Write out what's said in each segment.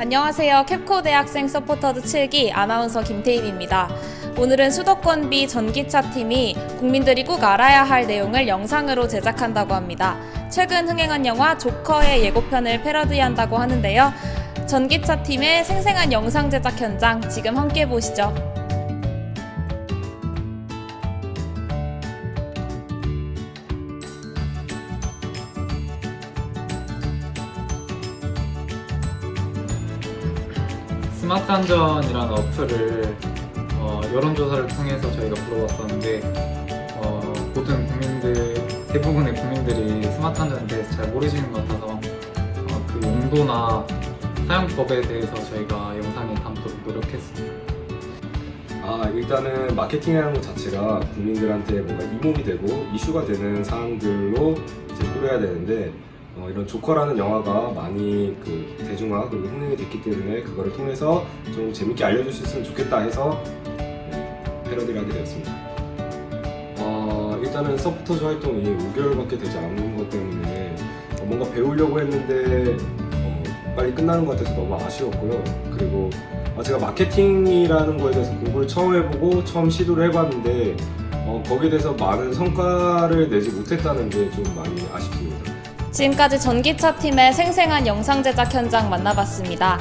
안녕하세요. 캡코 대학생 서포터즈 7기 아나운서 김태입입니다. 오늘은 수도권비 전기차 팀이 국민들이 꼭 알아야 할 내용을 영상으로 제작한다고 합니다. 최근 흥행한 영화 조커의 예고편을 패러디한다고 하는데요. 전기차 팀의 생생한 영상 제작 현장 지금 함께 보시죠. 스마트 안전이라는 어플을 어, 여론조사를 통해서 저희가 물어봤었는데 어, 모든 국민들 대부분의 국민들이 스마트 안전에 대해서 잘 모르시는 것 같아서 어, 그 용도나 사용법에 대해서 저희가 영상에 담도록 노력했습니다. 아 일단은 마케팅이라는 것 자체가 국민들한테 뭔가 이목이 되고 이슈가 되는 사항들로 이제 꾸려야 되는데 어, 이런 조커라는 영화가 많이 그 대중화 그리고 흥행이 됐기 때문에 그거를 통해서 좀 재밌게 알려줄 수 있으면 좋겠다 해서 네, 패러디를 하게 되었습니다. 어, 일단은 서포터즈 활동이 5개월밖에 되지 않은 것 때문에 어, 뭔가 배우려고 했는데 어, 빨리 끝나는 것 같아서 너무 아쉬웠고요. 그리고 아, 제가 마케팅이라는 거에 대해서 공부를 처음 해보고 처음 시도를 해봤는데 어, 거기에 대해서 많은 성과를 내지 못했다는 게 좀 많이 아쉽습니다. 지금까지 전기차 팀의 생생한 영상 제작 현장 만나봤습니다.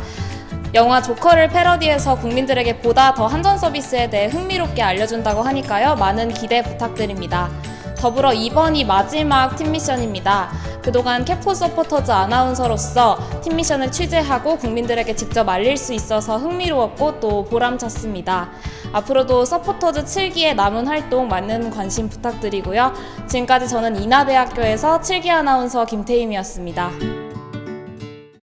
영화 조커를 패러디해서 국민들에게 보다 더 한전 서비스에 대해 흥미롭게 알려준다고 하니까요. 많은 기대 부탁드립니다. 더불어 이번이 마지막 팀 미션입니다. 그동안 캡포 서포터즈 아나운서로서 팀 미션을 취재하고 국민들에게 직접 알릴 수 있어서 흥미로웠고 또 보람찼습니다. 앞으로도 서포터즈 7기의 남은 활동 많은 관심 부탁드리고요. 지금까지 저는 인하대학교에서 7기 아나운서 김태임이었습니다.